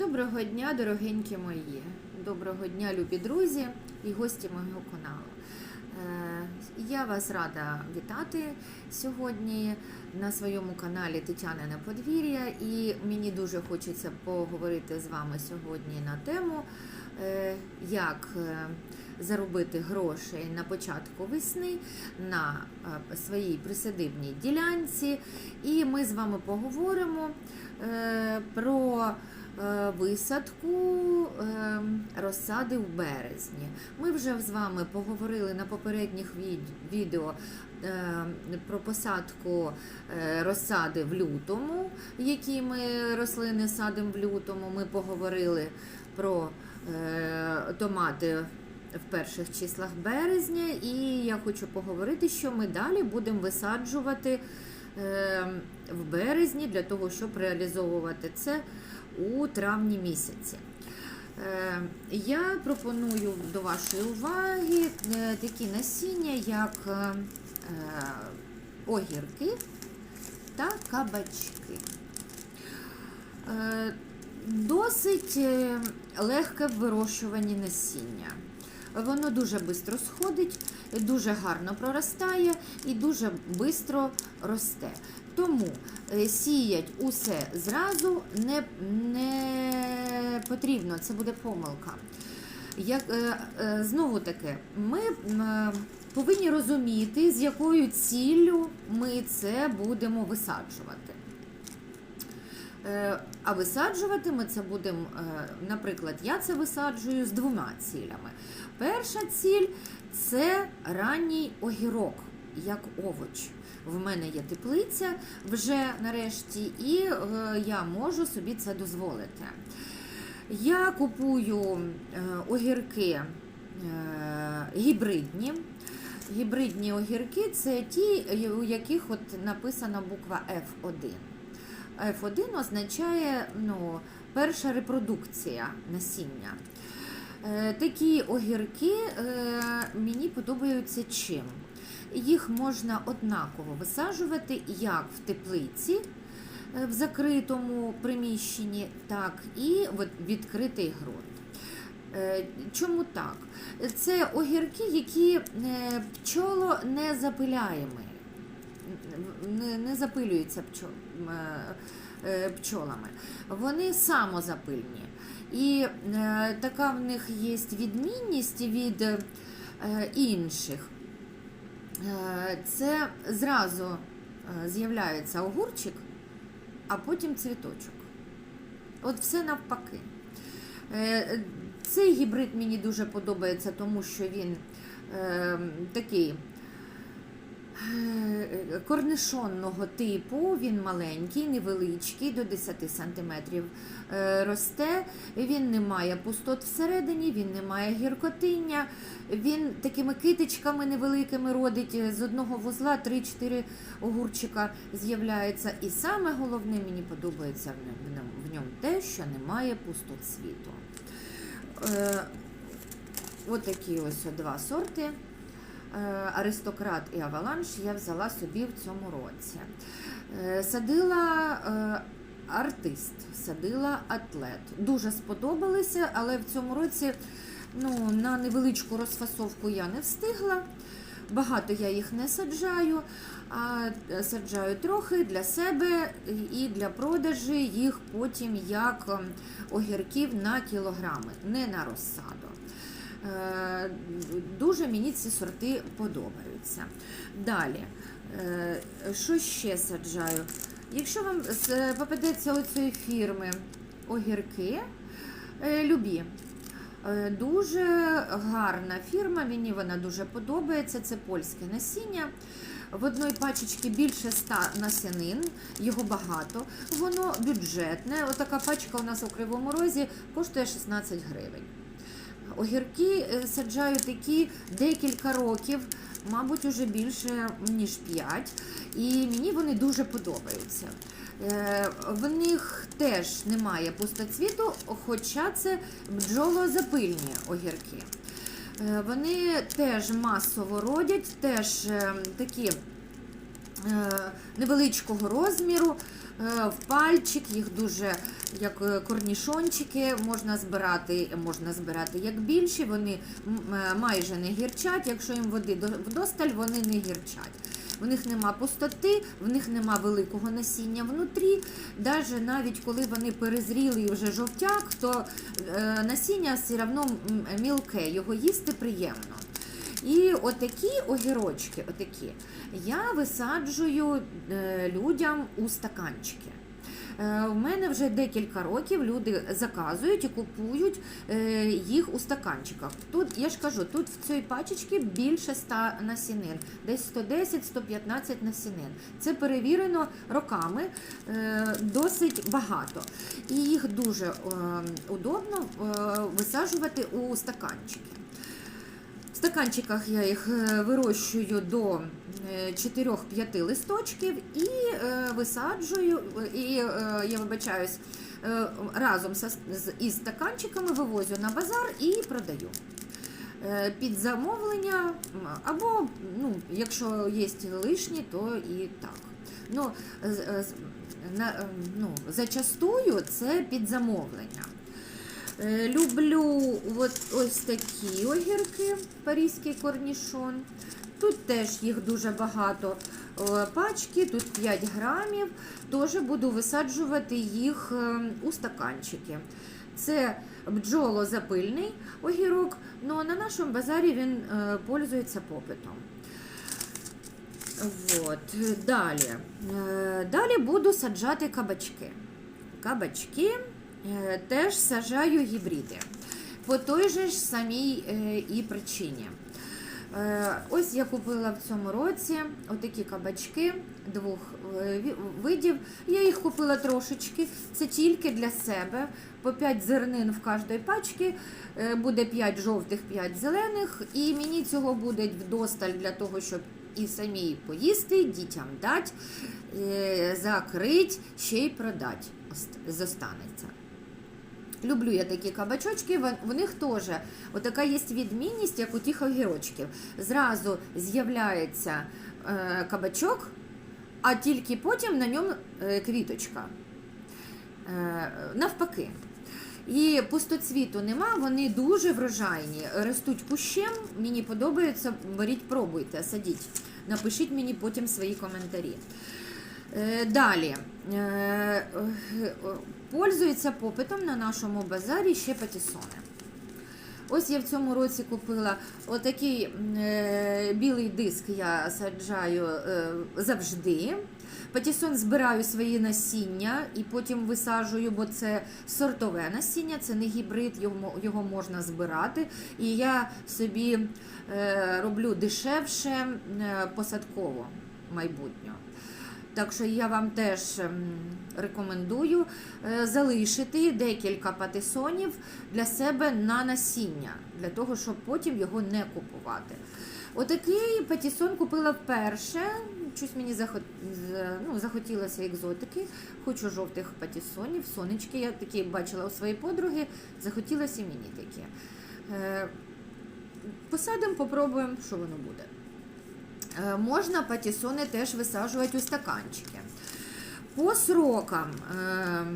Доброго дня, дорогенькі мої. Доброго дня, любі друзі і гості мого каналу. Е, Я вас рада вітати сьогодні на своєму каналі Тетянине подвір'я. І мені дуже хочеться поговорити з вами сьогодні на тему, е, як е, заробити грошей на початку весни на своїй присадибній ділянці. І ми з вами поговоримо про висадку е, розсади в березні. Ми вже з вами поговорили на попередніх відео е, про посадку е, розсади в лютому, які ми рослини садимо в лютому. Ми поговорили про е, томати в перших числах березня, і я хочу поговорити, що ми далі будемо висаджувати е, в березні для того, щоб реалізовувати це у травні місяці. Е, Я пропоную до вашої уваги е, такі насіння, як е, огірки та кабачки. Досить легке в вирощуванні насіння. Воно дуже швидко сходить, дуже гарно проростає і дуже швидко росте. Тому е, сіять усе зразу не, не потрібно, це буде помилка. Як, е, е, знову таки, ми повинні розуміти, з якою ціллю ми це будемо висаджувати. А висаджувати ми це будемо, наприклад, я це висаджую з двома цілями. Перша ціль це ранній огірок, як овоч. В мене є теплиця вже нарешті, і е, я можу собі це дозволити. Я купую е, огірки е, гібридні. Гібридні огірки це ті, у яких от написана буква F1. F1 означає ну, перша репродукція насіння. Такі огірки мені подобаються чим. Їх можна однаково висаджувати як в теплиці е, в закритому приміщенні, так і в відкритий ґрунт. Е, Чому так? Це огірки, які е, пчоло не запиляємо, не, запилюються пчол, пчолами. Вони самозапильні. І така в них є відмінність від інших. Е, це зразу е, з'являється огурчик, а потім цвіточок. От все навпаки. Е, Цей гібрид мені дуже подобається, тому що він такий корнишонного типу, він маленький, невеличкий, до 10 см е, росте. Він не має пустот всередині, він не має гіркотиння, він такими китичками невеликими родить. З одного вузла 3-4 огурчика з'являється. І саме головне мені подобається в ньому- в ньому- те, що немає пустот світу. Е, Отакі ось два сорти. Е, Аристократ і Аваланш я взяла собі в цьому році. Е, Садила е, артист, садила атлет. Дуже сподобалися, але в цьому році ну, на невеличку розфасовку я не встигла. Багато я їх не саджаю, а саджаю трохи для себе і для продажі їх потім як ем, огірків на кілограми, не на розсаду. Е, Дуже мені ці сорти подобаються. Далі, е, що ще саджаю? Якщо вам з- попадеться оцієї фірми огірки, е, любі. Е, Дуже гарна фірма, мені вона дуже подобається. Це польське насіння. В одної пачечці більше ста насінин, його багато. Воно бюджетне. Отака пачка у нас у Кривому Розі коштує 16 гривень. Огірки е, саджаю такі декілька років, мабуть, уже більше ніж 5. І мені вони дуже подобаються. Е, В них теж немає пустоцвіту, хоча це бджолозапильні огірки. Е, Вони теж масово родять, теж е, такі невеличкого розміру, в пальчик, їх дуже як е, корнішончики можна збирати, можна збирати як більші, вони е, майже не гірчать, якщо їм води до- вдосталь, вони не гірчать. В них нема пустоти, в них нема великого насіння внутрі. Даже навіть коли вони перезріли і вже жовтяк, то е, насіння все одно мілке, його їсти приємно. І отакі огірочки, отакі, я висаджую е, людям у стаканчики. Е, У мене вже декілька років люди заказують і купують е, їх у стаканчиках. Тут я ж кажу, тут в цій пачечці більше 100 насінин, десь 110-115 насінин. Це перевірено роками, е, досить багато. І їх дуже е, удобно е, висаджувати у стаканчики. Стаканчиках я їх е, вирощую до е, 4-5 листочків і е, висаджую, і е, я вибачаюсь, е, разом із стаканчиками вивозю на базар і продаю. Е, Під замовлення, або, ну, якщо є лишні, то і так. Ну, на, е, ну, зачастую це під замовлення. Е, Люблю от ось такі огірки, паризький корнішон. Тут теж їх дуже багато пачки, тут 5 грамів. Теж буду висаджувати їх е, у стаканчики. Це бджолозапильний огірок, але на нашому базарі він е, пользується попитом. Вот. Далі. Е, Далі буду саджати кабачки. Кабачки теж саджаю гібриди. По той же ж самій е, і причині. Е, Ось я купила в цьому році отакі кабачки двох е, видів. Я їх купила трошечки. Це тільки для себе. По 5 зернин в кожній пачці, е, буде 5 жовтих, 5 зелених. І мені цього буде вдосталь для того, щоб і самі поїсти, дітям дати, е, закрити, ще й продати зостанеться. Люблю я такі кабачочки, в- них теж отака є відмінність, як у тих огірочків. Зразу з'являється е, кабачок, а тільки потім на ньому е, квіточка. Е, навпаки. І пустоцвіту нема, вони дуже врожайні, ростуть кущем. Мені подобається, беріть, пробуйте, садіть. Напишіть мені потім свої коментарі. Е, Далі. Е, е, Пользується попитом на нашому базарі ще патісони. Ось я в цьому році купила отакий білий диск, я саджаю завжди. Патісон збираю свої насіння і потім висаджую, бо це сортове насіння, це не гібрид, його, можна збирати. І я собі роблю дешевше посадково майбутнього. Так що я вам теж ем, рекомендую е, залишити декілька патисонів для себе на насіння, для того, щоб потім його не купувати. Отакий патісон купила вперше. Щось мені ну, захотілося екзотики. Хочу жовтих патісонів, сонечки. Я такі бачила у своїй подруги, захотілося мені такі. Е, Посадимо, попробуємо, що воно буде. Е, Можна патісони теж висаджувати у стаканчики. По срокам, е,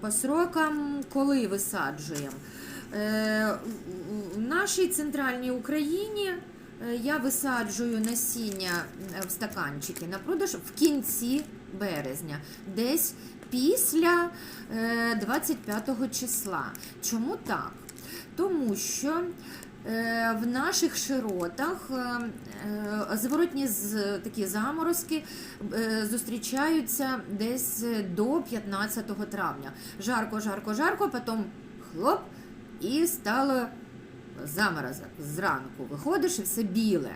по срокам, коли висаджуємо? Е, В нашій центральній Україні е, я висаджую насіння е, в стаканчики на продаж в кінці березня, десь після е, 25 числа. Чому так? Тому що е, в наших широтах е, е, зворотні такі заморозки е, зустрічаються десь до 15 травня. Жарко, жарко, жарко, потім хлоп, і стало заморозок. Зранку виходиш і все біле.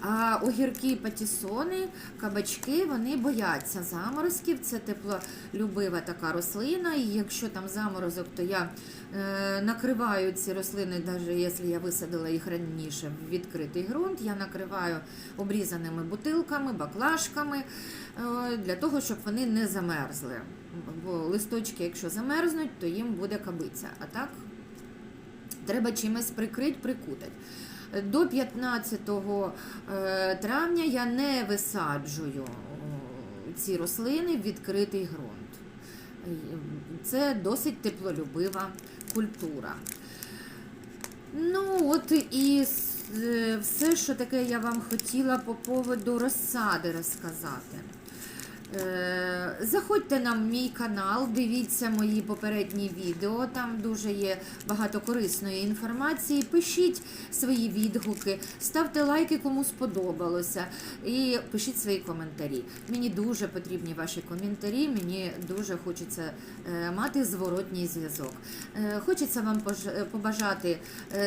А огірки, патісони, кабачки, вони бояться заморозків. Це теплолюбива така рослина. І якщо там заморозок, то я е, накриваю ці рослини, навіть якщо я висадила їх раніше в відкритий ґрунт, я накриваю обрізаними бутилками, баклажками е, для того, щоб вони не замерзли. Бо листочки, якщо замерзнуть, то їм буде кабиця. А так треба чимось прикрити, прикутати. До 15 е, травня я не висаджую ці рослини в відкритий ґрунт. Е, Це досить теплолюбива культура. Ну, от і е, все, що таке я вам хотіла по поводу розсади розказати. Е, Заходьте на мій канал, дивіться мої попередні відео, там дуже є багато корисної інформації. Пишіть свої відгуки, ставте лайки, кому сподобалося, і пишіть свої коментарі. Мені дуже потрібні ваші коментарі, мені дуже хочеться е, мати зворотній зв'язок. Е, Хочеться вам побажати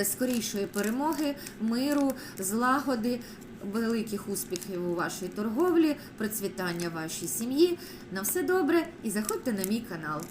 скорішої перемоги, миру, злагоди великих успіхів у вашій торговлі, процвітання вашій сім'ї. На все добре і заходьте на мій канал.